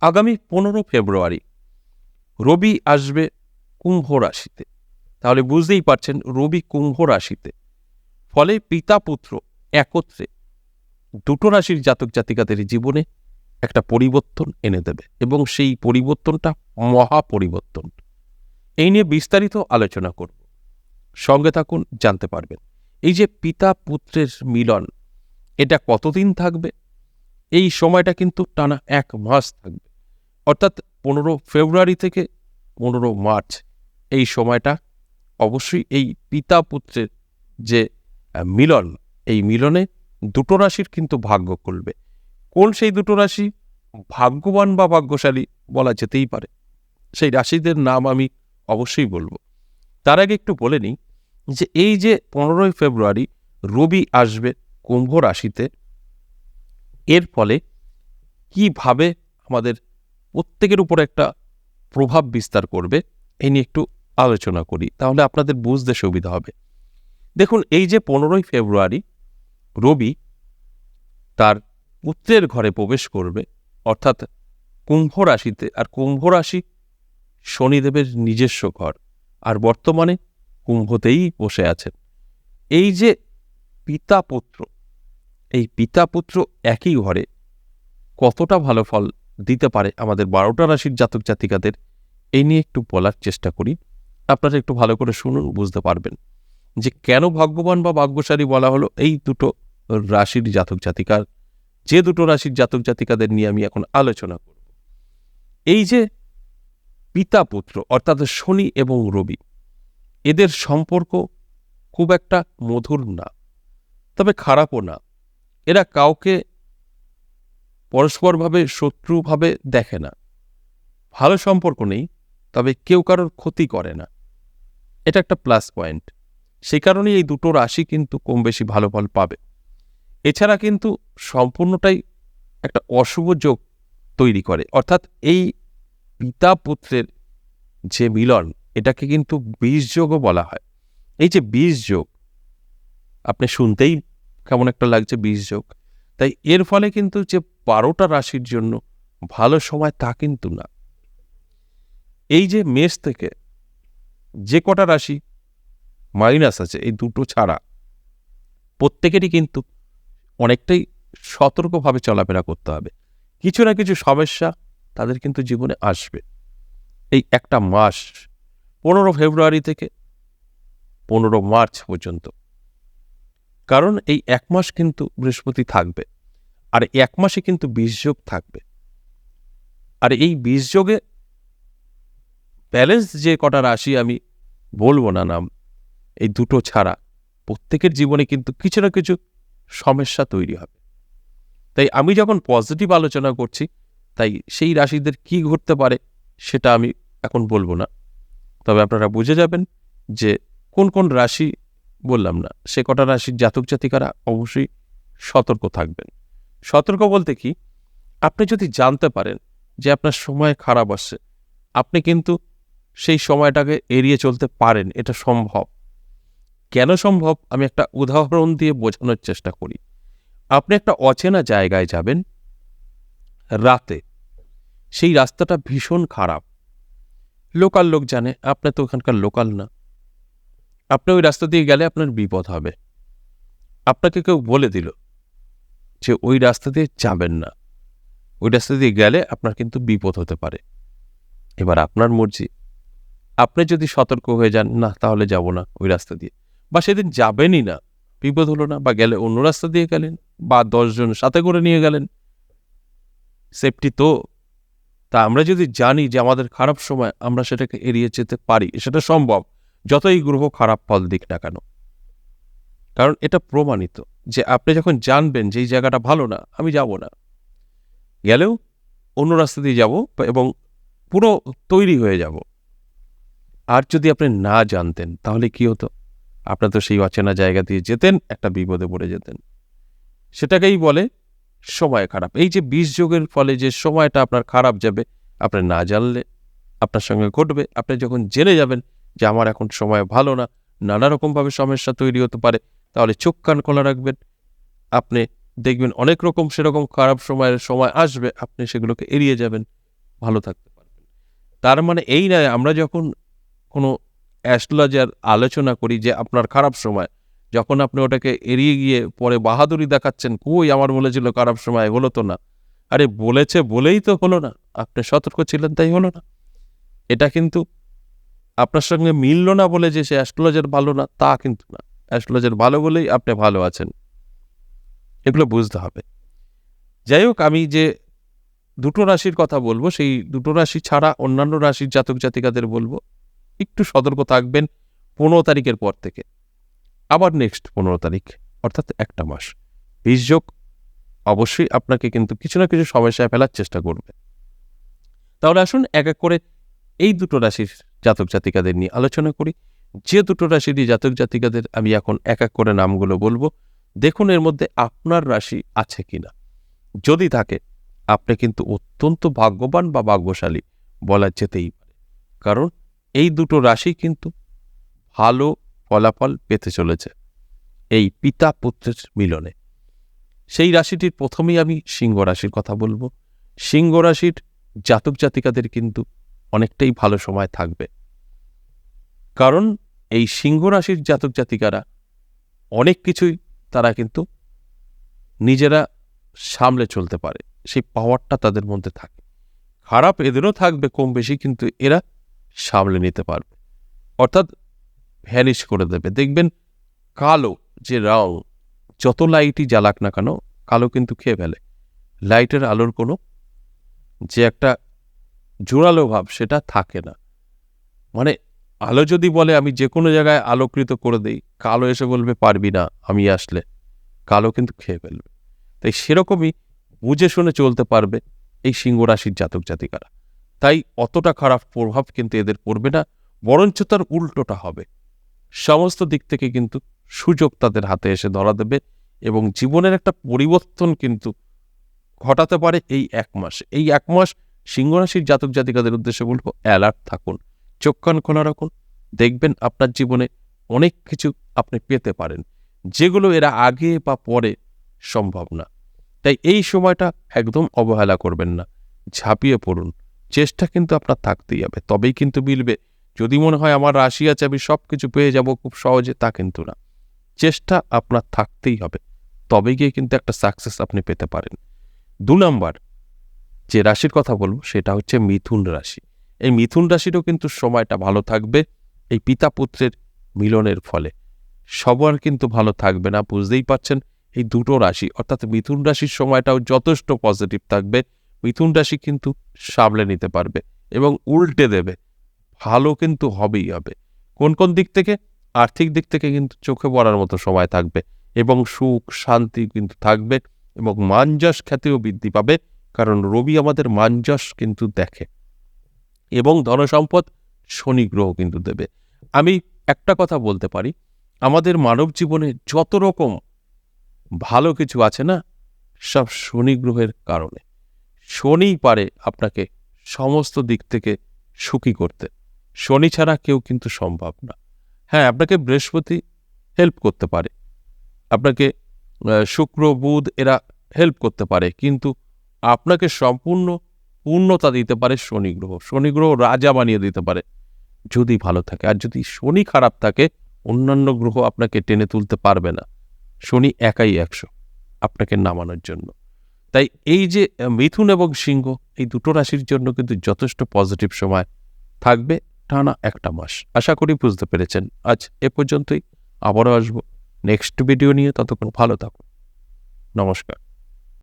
আগামী পনেরো ফেব্রুয়ারি রবি আসবে কুম্ভ রাশিতে। তাহলে বুঝতেই পারছেন রবি কুম্ভ রাশিতে। ফলে পিতা পুত্র একত্রে দুটো রাশির জাতক জাতিকাদের জীবনে একটা পরিবর্তন এনে দেবে এবং সেই পরিবর্তনটা মহা পরিবর্তন। এই নিয়ে বিস্তারিত আলোচনা করব। সঙ্গে থাকুন, জানতে পারবেন। এই যে পিতা পুত্রের মিলন, এটা কতদিন থাকবে? এই সময়টা কিন্তু টানা এক মাস থাকবে। অর্থাৎ পনেরো ফেব্রুয়ারি থেকে পনেরো মার্চ এই সময়টা অবশ্যই এই পিতা পুত্রের যে মিলন, এই মিলনে দুটো রাশির কিন্তু ভাগ্য খুলবে। কোন সেই দুটো রাশি? ভাগ্যবান বা ভাগ্যশালী বলা যেতেই পারে। সেই রাশিদের নাম আমি অবশ্যই বলব। তার আগে একটু বলে নিই যে, এই যে পনেরোই ফেব্রুয়ারি রবি আসবে কুম্ভ রাশিতে, এর ফলে কীভাবে আমাদের প্রত্যেকের উপর একটা প্রভাব বিস্তার করবে, এই নিয়ে একটু আলোচনা করি, তাহলে আপনাদের বুঝতে সুবিধা হবে। দেখুন, এই যে পনেরোই ফেব্রুয়ারি, রবি তার পুত্রের ঘরে প্রবেশ করবে, অর্থাৎ কুম্ভ রাশিতে, আর কুম্ভ রাশি শনিদেবের নিজস্ব ঘর, আর বর্তমানে কুম্ভতেই বসে আছেন। এই যে পিতা পুত্র, এই পিতা পুত্র একই ঘরে কতটা ভালো ফল দিতে পারে আমাদের বারোটা রাশির জাতক জাতিকাদের। এই নিয়ে একটু বলার চেষ্টা করি। আপনারা একটু ভালো করে শুনুন, বুঝতে পারবেন যে কেন ভাগ্যবান বা ভাগ্যশালী বলা হলো এই দুটো রাশির জাতক জাতিকার। যে দুটো রাশির জাতক জাতিকাদের নিয়ে আমি এখন আলোচনা করব। এই যে পিতা পুত্র, অর্থাৎ শনি এবং রবি, এদের সম্পর্ক খুব একটা মধুর না, তবে খারাপও না। এরা কাউকে পরস্পরভাবে শত্রুভাবে দেখে না। ভালো সম্পর্ক নেই, তবে কেউ কারোর ক্ষতি করে না। এটা একটা প্লাস পয়েন্ট সে কারণেই এই দুটো রাশি কিন্তু কম বেশি ভালো ফল পাবে। এছাড়া কিন্তু সম্পূর্ণটাই একটা অশুভ যোগ তৈরি করে। অর্থাৎ এই পিতা পুত্রের যে মিলন, এটাকে কিন্তু বীজ যোগও বলা হয়। এই যে বীজ যোগ, আপনি শুনতেই কেমন একটা লাগছে বীজ যোগ। তাই এর ফলে কিন্তু যে বারোটা রাশির জন্য ভালো সময় তা কিন্তু না। এই যে মেষ থেকে যে কটা রাশি মাইনাস আছে, এই দুটো ছাড়া প্রত্যেকেরই কিন্তু অনেকটাই সতর্কভাবে চলাফেরা করতে হবে। কিছু না কিছু সমস্যা তাদের কিন্তু জীবনে আসবে। এই একটা মাস পনেরো ফেব্রুয়ারি থেকে পনেরো মার্চ পর্যন্ত কারণ এই এক মাস কিন্তু বৃহস্পতি থাকবে, আর এক মাসে কিন্তু বীজযোগ থাকবে। আর এই বীজযোগে ব্যালেন্স যে কটা রাশি আমি বলব না নাম, এই দুটো ছাড়া প্রত্যেকের জীবনে কিন্তু কিছু না কিছু সমস্যা তৈরি হবে। তাই আমি যখন পজিটিভ আলোচনা করছি, তাই সেই রাশিদের কি ঘটতে পারে সেটা আমি এখন বলব না। তবে আপনারা বুঝে যাবেন যে কোন কোন রাশি বললাম না, সে কটা রাশির জাতক জাতিকারা অবশ্যই সতর্ক থাকবেন। সতর্ক বলতে কি, আপনি যদি জানতে পারেন যে আপনার সময় খারাপ আসছে, আপনি কিন্তু সেই সময়টাকে এড়িয়ে চলতে পারেন, এটা সম্ভব। কেন সম্ভব? আমি একটা উদাহরণ দিয়ে বোঝানোর চেষ্টা করি। আপনি একটা অচেনা জায়গায় যাবেন রাতে, সেই রাস্তাটা ভীষণ খারাপ। লোকাল লোক জানে, আপনি তো ওখানকার লোকাল না। আপনি ওই রাস্তা দিয়ে গেলে আপনার বিপদ হবে। আপনাকে কেউ বলে দিল যে, ওই রাস্তা দিয়ে যাবেন না। ওই রাস্তা দিয়ে গেলে আপনার কিন্তু বিপদ হতে পারে। এবার আপনার মর্জি। আপনি যদি সতর্ক হয়ে যান, না, তাহলে যাব না ওই রাস্তা দিয়ে। বা সেদিন যাবেনই না। বিপদ হলো না, বা গেলে অন্য রাস্তা দিয়ে গেলেন, বা দশজন সাথে করে নিয়ে গেলেন। সেফটি তো। তা আমরা যদি জানি যে, আমাদের খারাপ সময় আমরা সেটাকে এড়িয়ে যেতে পারি, সেটা সম্ভব। যতই গ্রহ খারাপ ফল দিক না কেন। কারণ এটা প্রমাণিত যে আপনি যখন জানবেন যে এই জায়গাটা ভালো না, আমি যাব না। গেলেও অন্য রাস্তা দিয়ে যাব এবং পুরো তৈরি হয়ে যাব। আর যদি আপনি না জানতেন, তাহলে কি হতো? আপনার তো সেই অচেনা জায়গা দিয়ে যেতেন, একটা বিপদে পড়ে যেতেন। সেটাকেই বলে সময় খারাপ। এই যে বিষ যোগের ফলে যে সময়টা আপনার খারাপ যাবে, আপনি না জানলে আপনার সঙ্গে ঘটবে। আপনি যখন জেনে যাবেন যে আমার এখন সময় ভালো না নানা রকমভাবে সমস্যা তৈরি হতে পারে, তাহলে চোখ কান খোলা রাখবেন। আপনি দেখবেন অনেক রকম সেরকম খারাপ সময়ের সময় আসবে, আপনি সেগুলোকে এড়িয়ে যাবেন, ভালো থাকতে পারবেন। তার মানে এই নয়, আমরা যখন কোনো অ্যাস্ট্রোলজার আলোচনা করি যে আপনার খারাপ সময়, যখন আপনি ওটাকে এড়িয়ে গিয়ে পরে বাহাদুরি দেখাচ্ছেন, কই আমার বলেছিল খারাপ সময় হলো তো না। আরে বলেছে বলেই তো হলো না, আপনি সতর্ক ছিলেন, তাই হলো না। এটা কিন্তু আপনার সঙ্গে মিলল না বলে যে সে অ্যাস্ট্রোলজার ভালো না, তা কিন্তু না। অ্যাস্ট্রোলজার ভালো বলেই আপনি ভালো আছেন। এগুলো বুঝতে হবে। যাই হোক, আমি যে দুটো রাশির কথা বলব, সেই দুটো রাশি ছাড়া অন্যান্য রাশির জাতক জাতিকাদের বলব, একটু সতর্ক থাকবেন পনেরো তারিখের পর থেকে। আবার নেক্সট পনেরো তারিখ, অর্থাৎ একটা মাস। বীজযোগ অবশ্যই আপনাকে কিন্তু কিছু না কিছু সমস্যায় ফেলার চেষ্টা করবে। তাহলে আসুন এক এক করে এই দুটো রাশির জাতক জাতিকাদের নিয়ে আলোচনা করি। যে দুটো রাশিরই জাতক জাতিকাদের আমি এখন এক এক করে নামগুলো বলব। দেখুন এর মধ্যে আপনার রাশি আছে কিনা। যদি থাকে, আপনি কিন্তু অত্যন্ত ভাগ্যবান বা ভাগ্যশালী বলা যেতেই পারে। কারণ এই দুটো রাশি কিন্তু ভালো ফলাফল পেতে চলেছে এই পিতা পুত্রের মিলনে। সেই রাশিটির প্রথমেই আমি সিংহ রাশির কথা বলব। সিংহ রাশির জাতক জাতিকাদের কিন্তু অনেকটাই ভালো সময় থাকবে। কারণ এই সিংহ রাশির জাতক জাতিকারা অনেক কিছুই তারা কিন্তু নিজেরা সামলে চলতে পারে। সেই পাওয়ারটা তাদের মধ্যে থাকে। খারাপ এদেরও থাকবে কম বেশি, কিন্তু এরা সামলে নিতে পারবে। অর্থাৎ ভ্যানিশ করে দেবে। দেখবেন কালো যে রং, যত লাইটই জ্বালাক না কেন, কালো কিন্তু খেয়ে ফেলে। লাইটের আলোর কোনো যে একটা জোরালো ভাব সেটা থাকে না। মানে আলো যদি বলে, আমি যে কোনো জায়গায় আলোকৃত করে দেই, কালো এসে বলবে, পারবি না, আমি আসলে। কালো কিন্তু খেয়ে ফেলবে। তাই সেরকমই বুঝে শুনে চলতে পারবে এই সিংহ রাশির জাতক জাতিকারা। তাই অতটা খারাপ প্রভাব কিন্তু এদের পড়বে না, বরঞ্চ তার উল্টোটা হবে। সমস্ত দিক থেকে কিন্তু সুযোগ তাদের হাতে এসে ধরা দেবে এবং জীবনের একটা পরিবর্তন কিন্তু ঘটাতে পারে এই এক মাস। এই এক মাস সিংহরাশির জাতক জাতিকাদের উদ্দেশ্যে বলব অ্যালার্ট থাকুন, চোখ কান খোলা রাখুন, দেখবেন আপনার জীবনে অনেক কিছু আপনি পেতে পারেন, যেগুলো এরা আগে বা পরে সম্ভব না। তাই এই সময়টা একদম অবহেলা করবেন না, ঝাঁপিয়ে পড়ুন, চেষ্টা কিন্তু আপনার থাকতেই হবে, তবেই কিন্তু মিলবে। যদি মনে হয় আমার রাশি আছে, আমি সব কিছু পেয়ে যাব খুব সহজে, তা কিন্তু না। চেষ্টা আপনার থাকতেই হবে তবে গিয়ে কিন্তু একটা সাকসেস আপনি পেতে পারেন। দু নাম্বার যে রাশির কথা বলব সেটা হচ্ছে মিথুন রাশি। এই মিথুন রাশিরও কিন্তু সময়টা ভালো থাকবে, এই পিতা পুত্রের মিলনের ফলে। সবার কিন্তু ভালো থাকবে না, বুঝতেই পারছেন? এই দুটো রাশি, অর্থাৎ মিথুন রাশির সময়টাও যথেষ্ট পজিটিভ থাকবে, মিথুন রাশি কিন্তু সামলে নিতে পারবে এবং উল্টে দেবে, ভালো কিন্তু হবেই হবে। কোন কোন দিক থেকে? আর্থিক দিক থেকে কিন্তু চোখে পড়ার মতো সময় থাকবে এবং সুখ শান্তি কিন্তু থাকবে এবং মানজাস খ্যাতিও বৃদ্ধি পাবে। কারণ রবি আমাদের মানজাস কিন্তু দেখে এবং ধনসম্পদ শনি গ্রহ কিন্তু দেবে। আমি একটা কথা বলতে পারি, আমাদের মানব জীবনে যত রকম ভালো কিছু আছে না, সব শনি গ্রহের কারণে। শনিই পারে আপনাকে সমস্ত দিক থেকে সুখী করতে। শনি ছাড়া কেউ কিন্তু সম্ভব না। হ্যাঁ আপনাকে বৃহস্পতি হেল্প করতে পারে। আপনাকে শুক্র, বুধ এরা হেল্প করতে পারে, কিন্তু আপনাকে সম্পূর্ণ পূর্ণতা দিতে পারে শনি গ্রহ। শনি গ্রহ রাজা বানিয়ে দিতে পারে। যদি ভালো থাকে। আর যদি শনি খারাপ থাকে, অন্যান্য গ্রহ আপনাকে টেনে তুলতে পারবে না। শনি একাই একশো আপনাকে নামানোর জন্য। তাই এই যে মিথুন এবং সিংহ, এই দুটো রাশির জন্য কিন্তু যথেষ্ট পজিটিভ সময় থাকবে টানা একটা মাস। আশা করি বুঝতে পেরেছেন। আজ এ পর্যন্তই। আবারও আসব নেক্সট ভিডিও নিয়ে। ততক্ষণ ভালো থাকুন। নমস্কার।